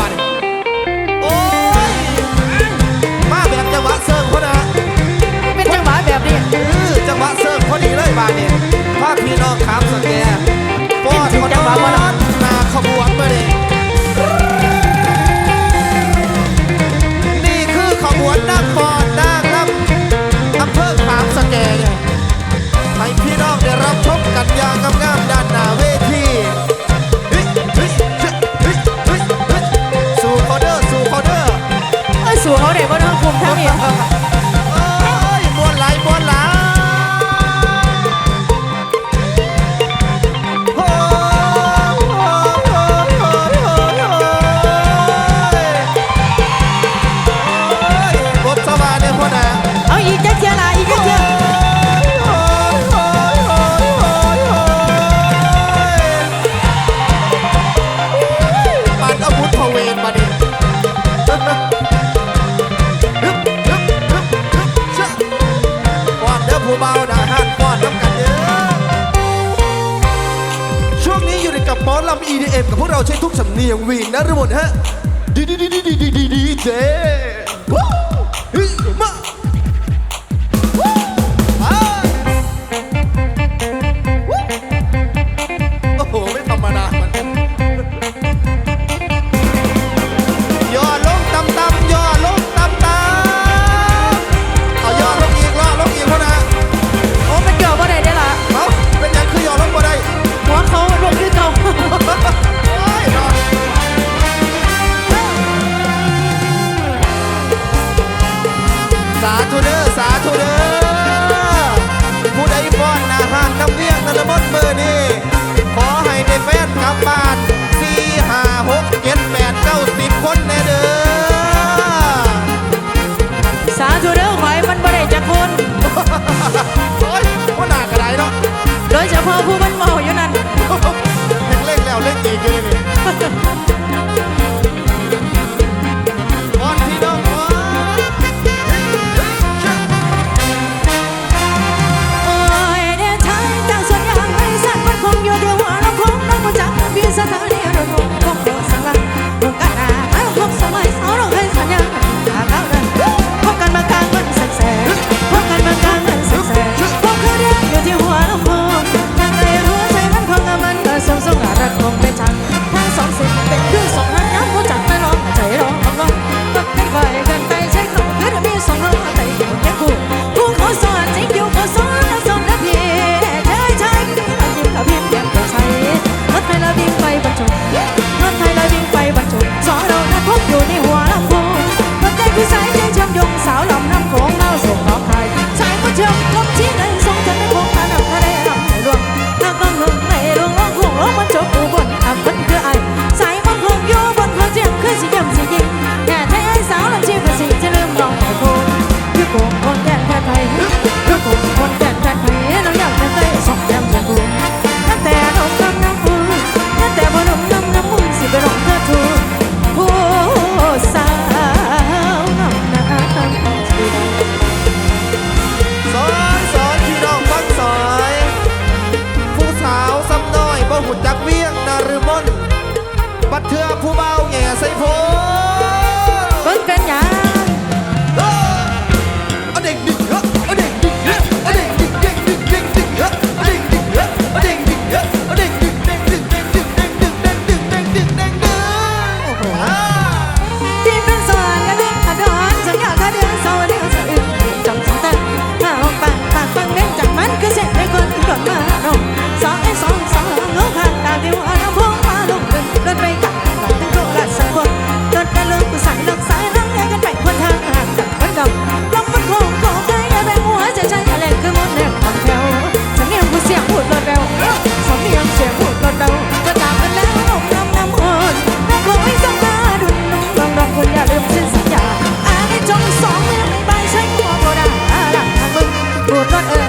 บมาแบบจังหวะเซิร์ฟพอนะเป็นจังหวะแบบนี้จังหวะเซิร์ฟพอดีเลยบาดเนี่ยภาคพี่น้องขามสังแปอนคนจังหวนนาขบวนมาเลยนี่คือขบวนนักบอลนางรับำเภอขามสักไให้พี่น้องได้รับชมกันอย่างงามๆ Yang? วีนนรมนฮะ not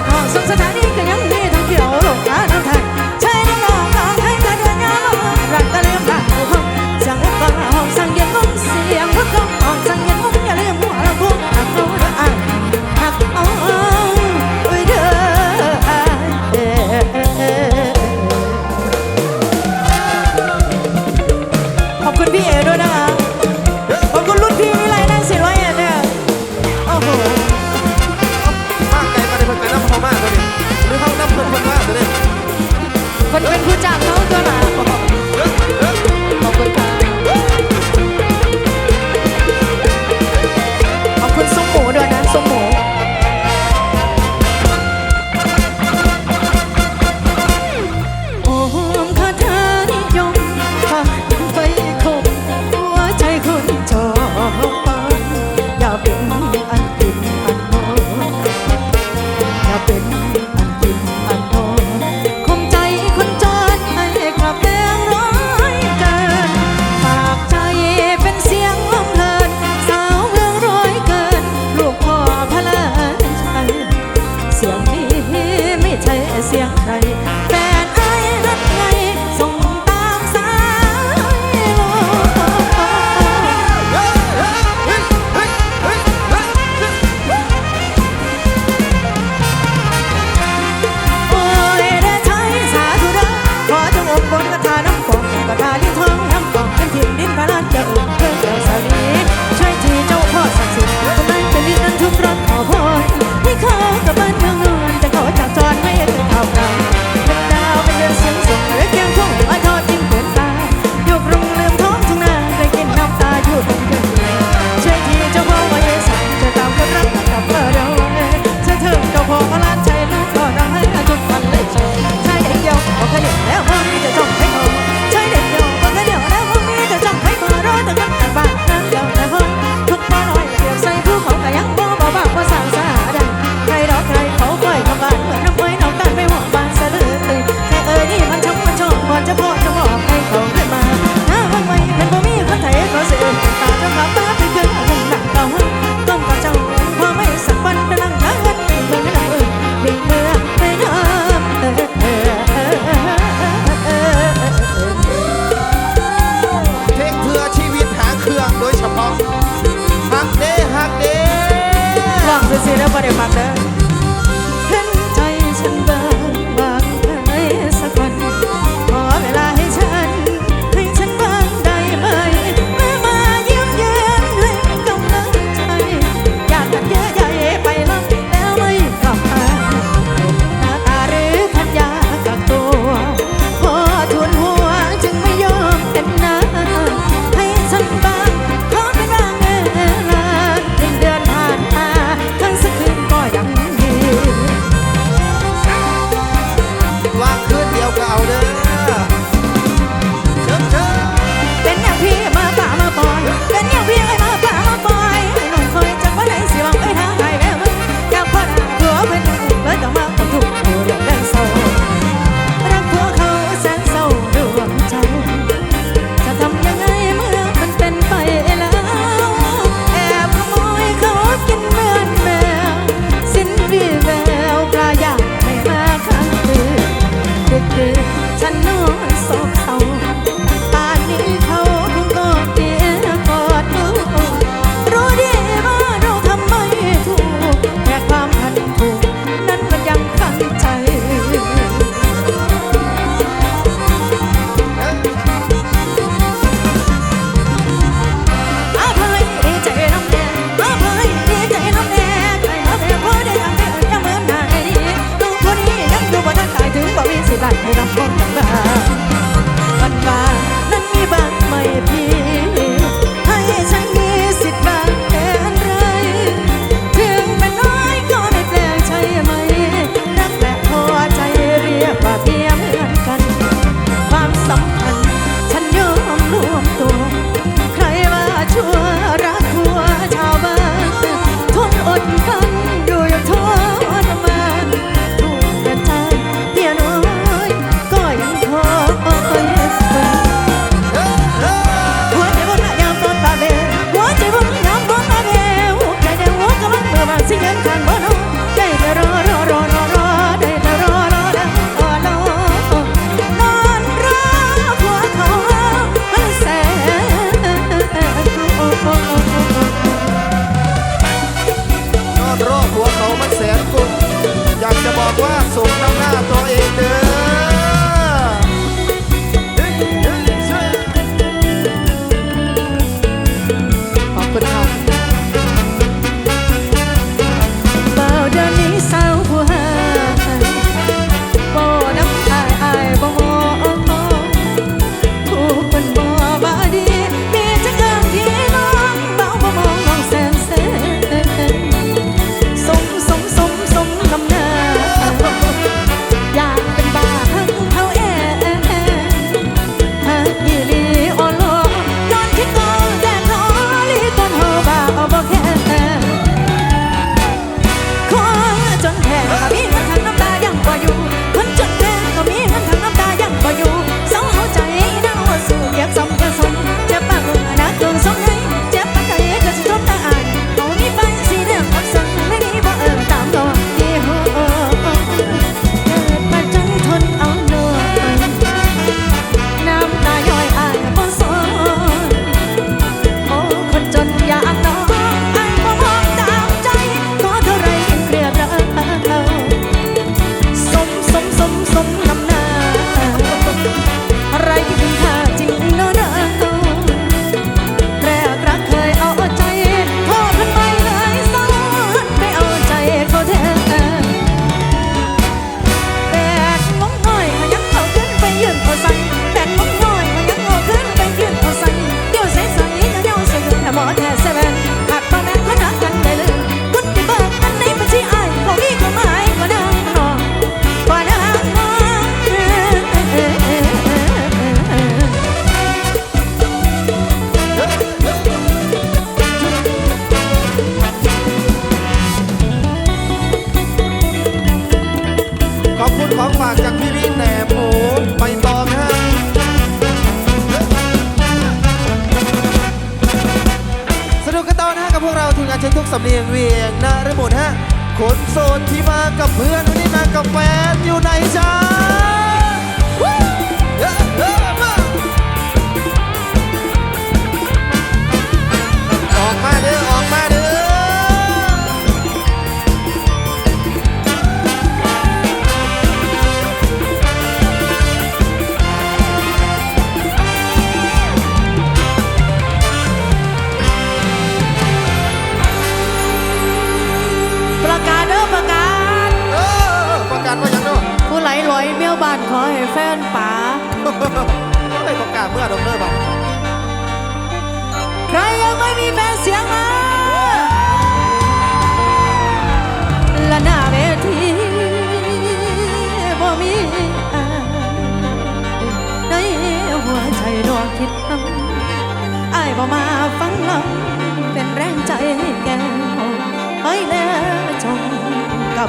I know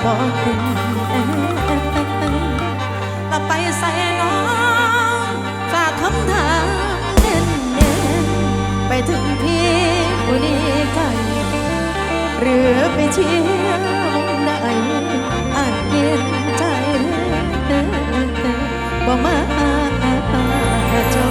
บอกคุณเราไปใส่น้องฝากคำถามเน้นเน้นไปถึงพี่ผู้นี้กันหรือไปเชียวไมุอาจเปลี่ยนใจเต้บ่มาจอ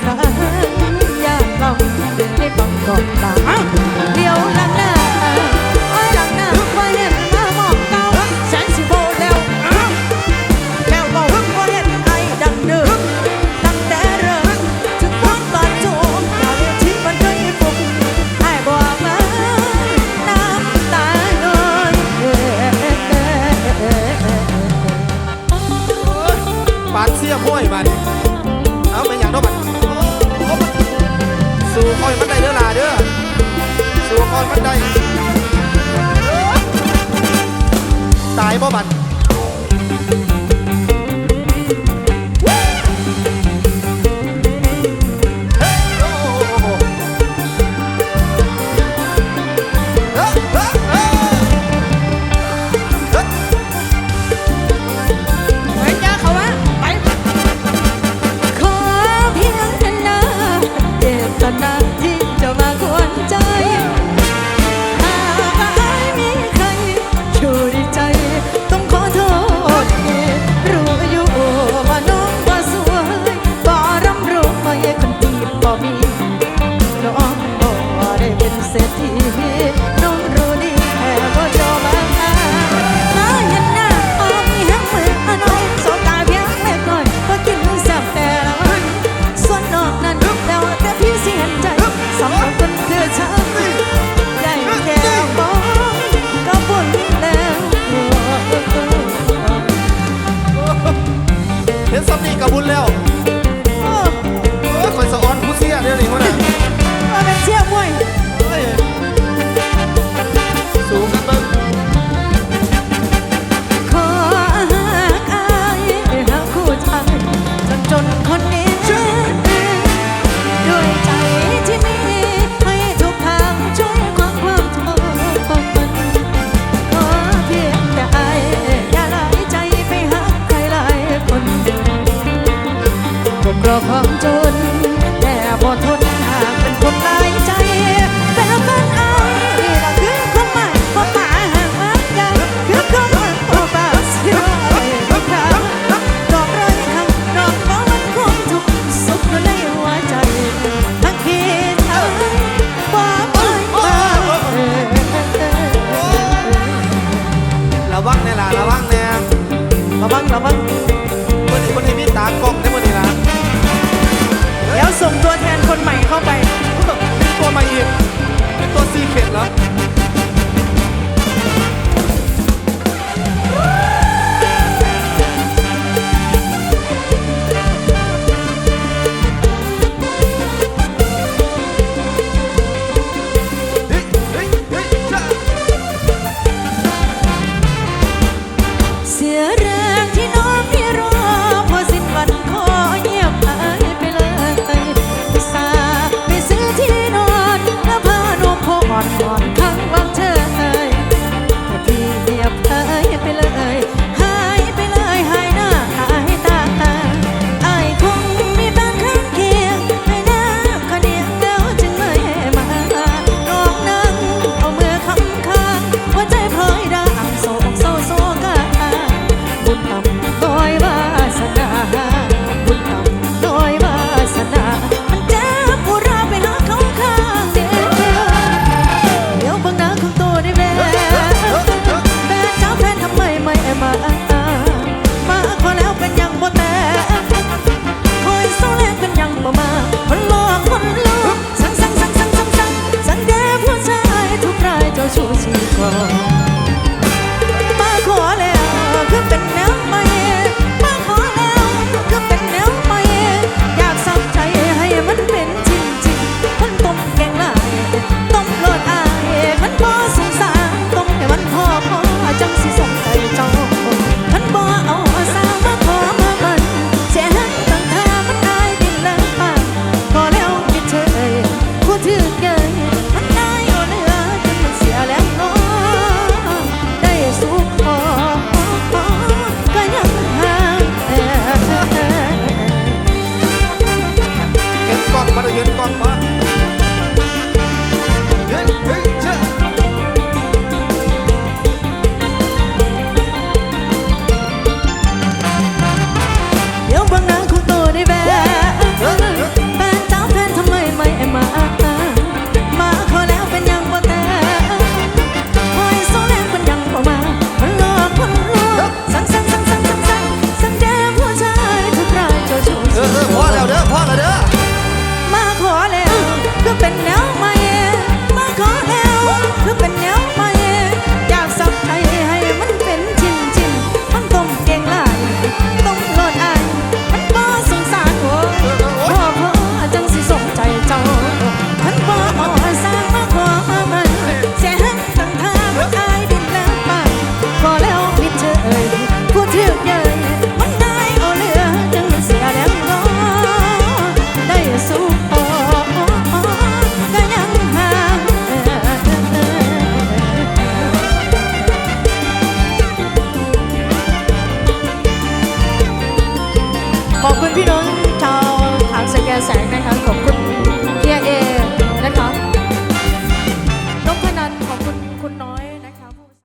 time.